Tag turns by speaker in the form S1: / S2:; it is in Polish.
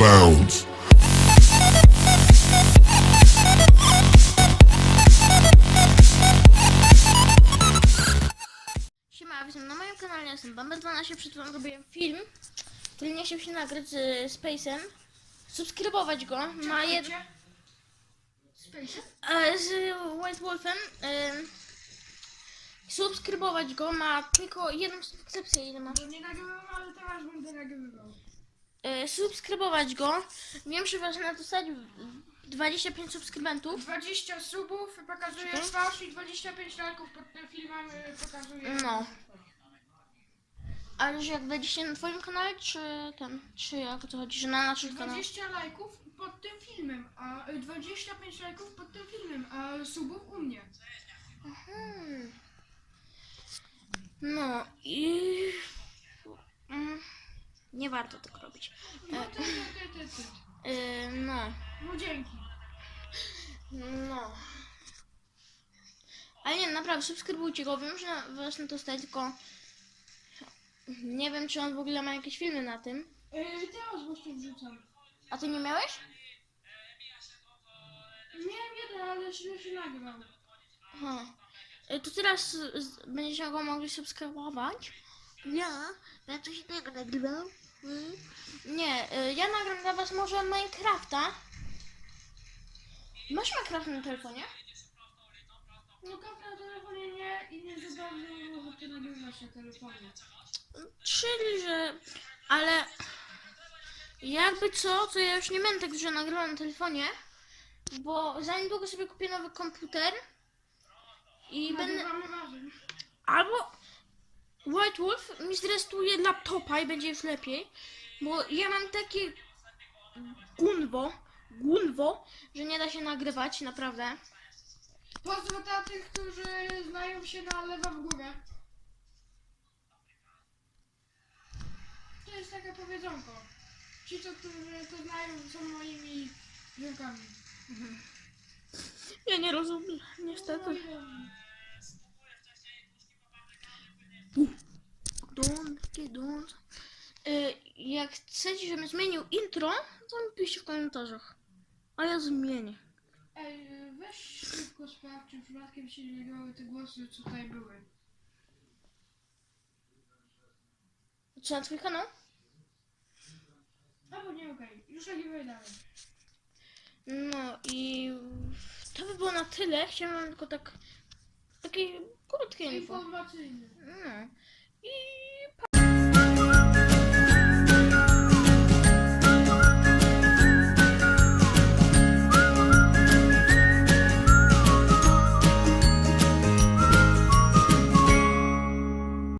S1: bounds.
S2: Siema, witam na moim kanale, jestem Bambel12, przed chwilą robiłem film, który nie chciał się nagrać z Spacem. Subskrybować go, ma jed...
S3: Space?
S2: e, z White Wolfem. Subskrybować go, ma tylko jedną subskrypcję, ile ma.
S3: Bo nie nagrywam, ale teraz będę nagrywał.
S2: E, subskrybować go. Wiem, że ważne dostać 25 subskrybentów.
S3: 20 subów pokazuje
S2: Czekaj.
S3: twarz i 25 lajków pod tym filmem y, pokazuje.
S2: No. Ale że jak będziecie na twoim kanale, czy ten, czy jak o co chodzi, że na naszym kanale?
S3: 20 lajków pod tym filmem, a y, 25 lajków pod tym filmem, a subów u mnie.
S2: Hmm. No i... Nie warto tak robić.
S3: No ty, ty, ty, ty, ty.
S2: Yy, no,
S3: No dzięki.
S2: no. Ale nie, naprawdę, subskrybujcie go. Wiem, że właśnie to stać, tylko... Nie wiem, czy on w ogóle ma jakieś filmy na tym.
S3: Yy, teraz właśnie wrzucam.
S2: A ty nie miałeś?
S3: Miałem jeden, ale źle się nagrał.
S2: Aha. Y, To teraz z- będziecie go mogli subskrybować. Ja będę coś innego nagrywał. Mm. Nie, y, ja nagram dla was może Minecrafta. Masz Minecraft na telefonie?
S3: No kap na telefonie nie i nie za bardzo mam ochotę nagrywać na telefonie.
S2: Czyli, że... Ale... Jakby co, to ja już nie będę tak dużo nagrywał na telefonie. Bo za niedługo sobie kupię nowy komputer. I będę... Albo White Wolf mi zrestuje laptopa i będzie już lepiej, bo ja mam takie gunwo, gunwo, że nie da się nagrywać, naprawdę.
S3: Pozdro dla tych, którzy znają się na lewa w górę. To jest takie powiedzonko. Ci, co, którzy to znają, są moimi ziomkami.
S2: Ja nie rozumiem,
S3: No
S2: niestety.
S3: i dobrze.
S2: Don't, don't. Y, jak chcecie, żebym zmienił intro, to mi piszcie w komentarzach. A ja zmienię.
S3: Ej, weź szybko sprawdź, czy przypadkiem się nie grały te głosy, co tutaj były.
S2: Co na twój kanał?
S3: Albo nie, okej. Już nagrywaj dalej.
S2: No i to by było na tyle. Chciałam tylko tak takie krótkie info.
S3: Informacyjny.
S2: No. I